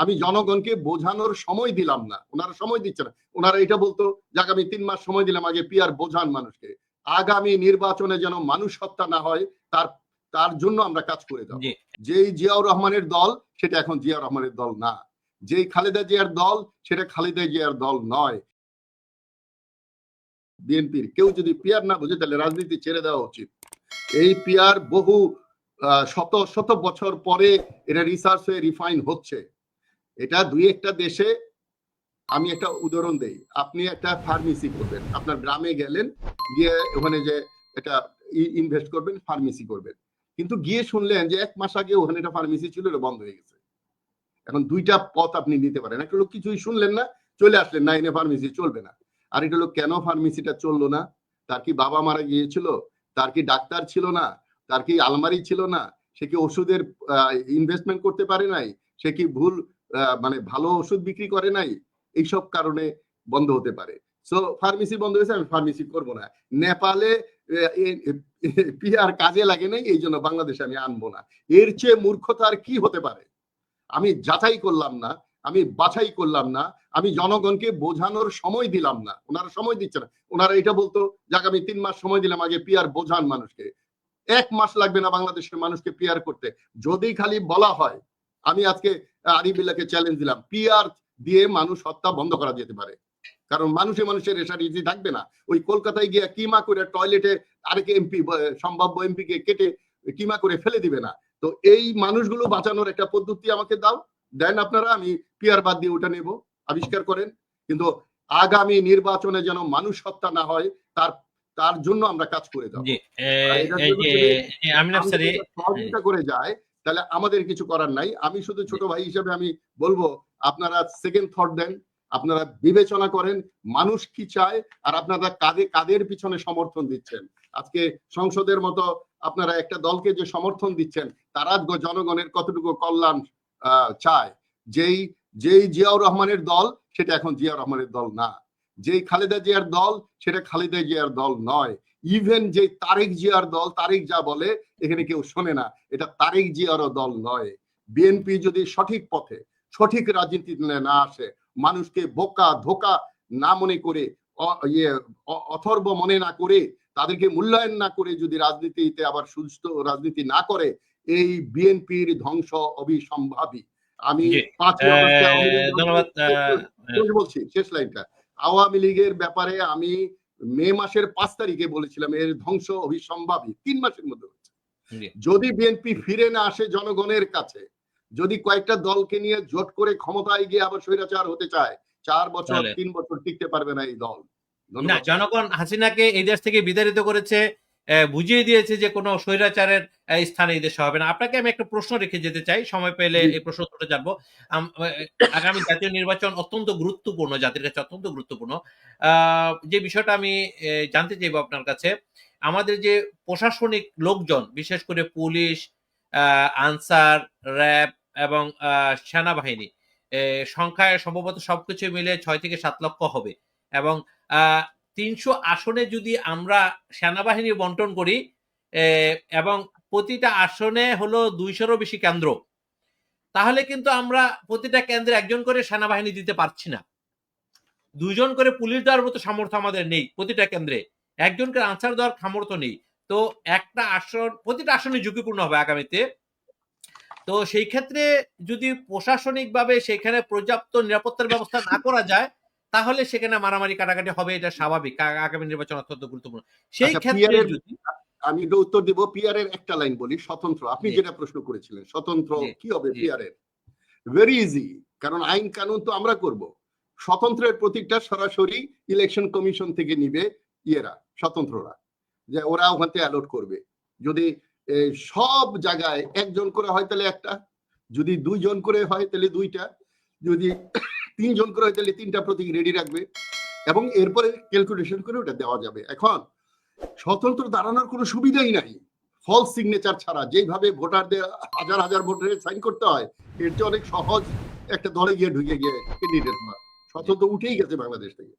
আমি জনগণকে বোঝানোর সময় দিলাম না। ওনারা সময় দিচ্ছে না। ওনারা এটা বলতো যে আগামী তিন মাস সময় দিলাম আগে পিয়ার বোঝান মানুষকে। আগামী নির্বাচনে যেন মানুষ হত্যা না হয় তার তার জন্য আমরা কাজ করে যাব। যেই জিয়াউর রহমানের দল সেটা এখন জিয়াউর রহমানের দল না। যেই খালেদা জিয়ার দল সেটা খালেদা জিয়ার দল নয়। বিএনপির কেউ যদি পিয়ার না বুঝে তাহলে রাজনীতি ছেড়ে দেওয়া উচিত। এই পিয়ার বহু আহ, শত শত বছর পরে এটা রিসার্চ হয়ে রিফাইন হচ্ছে। এটা দুই একটা দেশে আমি একটা উদাহরণ দেই। আপনি একটা ফার্মেসি করবেন, আপনার গ্রামে গেলেন, গিয়ে ওখানে যে এটা ইনভেস্ট করবেন ফার্মেসি করবেন। কিন্তু গিয়ে শুনলেন যে এক মাস আগে ওখানে একটা ফার্মেসি ছিল, এটা বন্ধ হয়ে গেছে। এখন দুইটা পথ আপনি নিতে পারেন। একটা লোক কিছুই শুনলেন না, চলে আসলেন, না, এনে ফার্মেসি চলবে না। আর এটা লোক কেন ফার্মেসিটা চলল না? তার কি বাবা মারা গিয়েছিল? তার কি ডাক্তার ছিল না? তার কি আলমারি ছিল না? সে কি ওষুধের ইনভেস্টমেন্ট করতে পারে নাই? সে কি ভুল মানে ভালো ওষুধ বিক্রি করে নাই, এইসব কারণে বন্ধ হতে পারে। সো ফার্মেসি বন্ধ হয়েছে, আমি ফার্মেসি করব না। নেপালে পিআর কাজে লাগে নাই, এই জন্য বাংলাদেশে আমি আনব না। এর চেয়ে মূর্খতা আর কি হতে পারে? আমি যাচাই করলাম না, আমি বাছাই করলাম না, আমি জনগণকে বোঝানোর সময় দিলাম না। ওনারা সময় দিচ্ছে না। ওনারা এটা বলতো যে আগামী তিন মাস সময় দিলাম, আগে পিআর বোঝান মানুষকে। এক মাস লাগবে না বাংলাদেশের মানুষকে পিআর করতে। যদি খালি বলা হয়, আমি আজকে আরিবিল্লাকে চ্যালেঞ্জ দিলাম। পিআর দিয়ে মানুষ হত্যা বন্ধ করা যেতে পারে। কারণ মানুষে মানুষের রেশার ইজি থাকবে না। ওই কলকাতায় গিয়ে কিমা করে টয়লেটে আরেক এমপি সম্ভাব্য এমপি কে কেটে কিমা করে ফেলে দিবে না। তো এই মানুষগুলো বাঁচানোর একটা পদ্ধতি আমাকে দাও। দেন আপনারা আমি পিয়ার বাদ দিয়ে ওটা নেব। আবিষ্কার করেন। কিন্তু আগামী নির্বাচনে যেন মানুষ হত্যা না হয় তার তার জন্য আমরা কাজ করে যাব। সহযোগিতা করে যায় তাহলে আমাদের কিছু করার নাই। আমি শুধু ছোট ভাই হিসেবে আমি বলব, আপনারা সেকেন্ড থট দেন, আপনারা বিবেচনা করেন, মানুষ কি চায়, আর আপনারা কাদের কাদের পিছনে সমর্থন দিচ্ছেন? আজকে সংসদের মতো আপনারা একটা দলকে যে সমর্থন দিচ্ছেন, তারা জনগণের কতটুকু কল্যাণ চায়? যেই যেই জিয়াউর রহমানের দল, সেটা এখন জিয়াউর রহমানের দল না। যেই খালেদা জিয়ার দল, সেটা খালেদা জিয়ার দল নয়। ইভেন যে তারেক জিয়ার দল তারেক যা বলে এখানে কেউ শোনে না। এটা তারেক জিয়ারও দল নয়। বিএনপি যদি সঠিক পথে সঠিক রাজনীতিতে না আসে মানুষকে বোকা ধোকা না মনে করে ইয়ে অথর্ব মনে না করে তাদেরকে মূল্যায়ন না করে যদি রাজনীতিতে আবার সুস্থ রাজনীতি না করে এই বিএনপির ধ্বংস অবিসম্ভাবী। আমি বলছি শেষ লাইনটা। আওয়ামী লীগের ব্যাপারে আমি মে মাসের পাঁচ তারিখে বলেছিলাম এর ধ্বংস অভিসম্ভাবী তিন মাসের মধ্যে হচ্ছে। যদি বিএনপি ফিরে না আসে জনগণের কাছে যদি কয়েকটা দলকে নিয়ে জোট করে ক্ষমতায় গিয়ে আবার স্বৈরাচার হতে চায় চার বছর তিন বছর টিকতে পারবে না এই দল। না জনগণ হাসিনাকে এই দেশ থেকে বিতাড়িত করেছে বুঝিয়ে দিয়েছে যে কোনো স্বৈরাচারের স্থানে এই দেশে হবে না। আপনাকে আমি একটা প্রশ্ন রেখে যেতে চাই। সময় পেলে এই প্রশ্ন উত্তরে জানব। আগামী জাতীয় নির্বাচন অত্যন্ত গুরুত্বপূর্ণ জাতির কাছে অত্যন্ত গুরুত্বপূর্ণ। যে বিষয়টা আমি জানতে চাইব আপনার কাছে আমাদের যে প্রশাসনিক লোকজন বিশেষ করে পুলিশ আহ, আনসার র্যাব এবং আহ, সেনাবাহিনী সংখ্যায় সম্ভবত সবকিছু মিলে ছয় থেকে সাত লক্ষ হবে। এবং আহ, তিনশো আসনে যদি আমরা সেনাবাহিনী বন্টন করি এবং প্রতিটা আসনে হলো দুইশোরও বেশি কেন্দ্র, তাহলে কিন্তু আমরা প্রতিটা কেন্দ্রে একজন করে সেনাবাহিনী দিতে পারছি না। দুইজন করে পুলিশ দেওয়ার মতো সামর্থ্য আমাদের নেই প্রতিটা কেন্দ্রে। একজন করে আনসার দেওয়ার সামর্থ্য নেই। তো একটা আসন, প্রতিটা আসনে ঝুঁকিপূর্ণ হবে আগামীতে। তো সেই ক্ষেত্রে যদি প্রশাসনিকভাবে সেখানে পর্যাপ্ত নিরাপত্তার ব্যবস্থা না করা যায় তাহলে সেখানে মারামারি কাটাকাটি হবে এটা স্বাভাবিক। আগামী নির্বাচন অত্যন্ত গুরুত্বপূর্ণ। সেই আচ্ছা, ক্ষেত্রে যদি আমি এটা উত্তর দিব পিআর এর একটা লাইন বলি স্বতন্ত্র। আপনি যেটা প্রশ্ন করেছিলেন স্বতন্ত্র কি হবে পিআর এর ভেরি ইজি কারণ আইন কানুন তো আমরা করব। স্বতন্ত্রের প্রতীকটা সরাসরি ইলেকশন কমিশন থেকে নিবে ইয়েরা স্বতন্ত্ররা যে ওরা ওখান থেকে অ্যালোট করবে। যদি সব জায়গায় একজন করে হয় তাহলে একটা যদি দুইজন করে হয় তাহলে দুইটা যদি তিনজন করে তাহলে তিনটা প্রতীক রেডি রাখবে এবং এরপরে ক্যালকুলেশন করে ওটা দেওয়া যাবে। এখন স্বতন্ত্র দাঁড়ানোর কোনো সুবিধাই নাই। ফল সিগনেচার ছাড়া যেভাবে ভোটারদের হাজার হাজার ভোটারের সাইন করতে হয়, এর চেয়ে অনেক সহজ একটা দলে গিয়ে ঢুকে গিয়ে ক্যান্ডিডেট হওয়া। স্বতন্ত্র উঠেই গেছে বাংলাদেশ থেকে।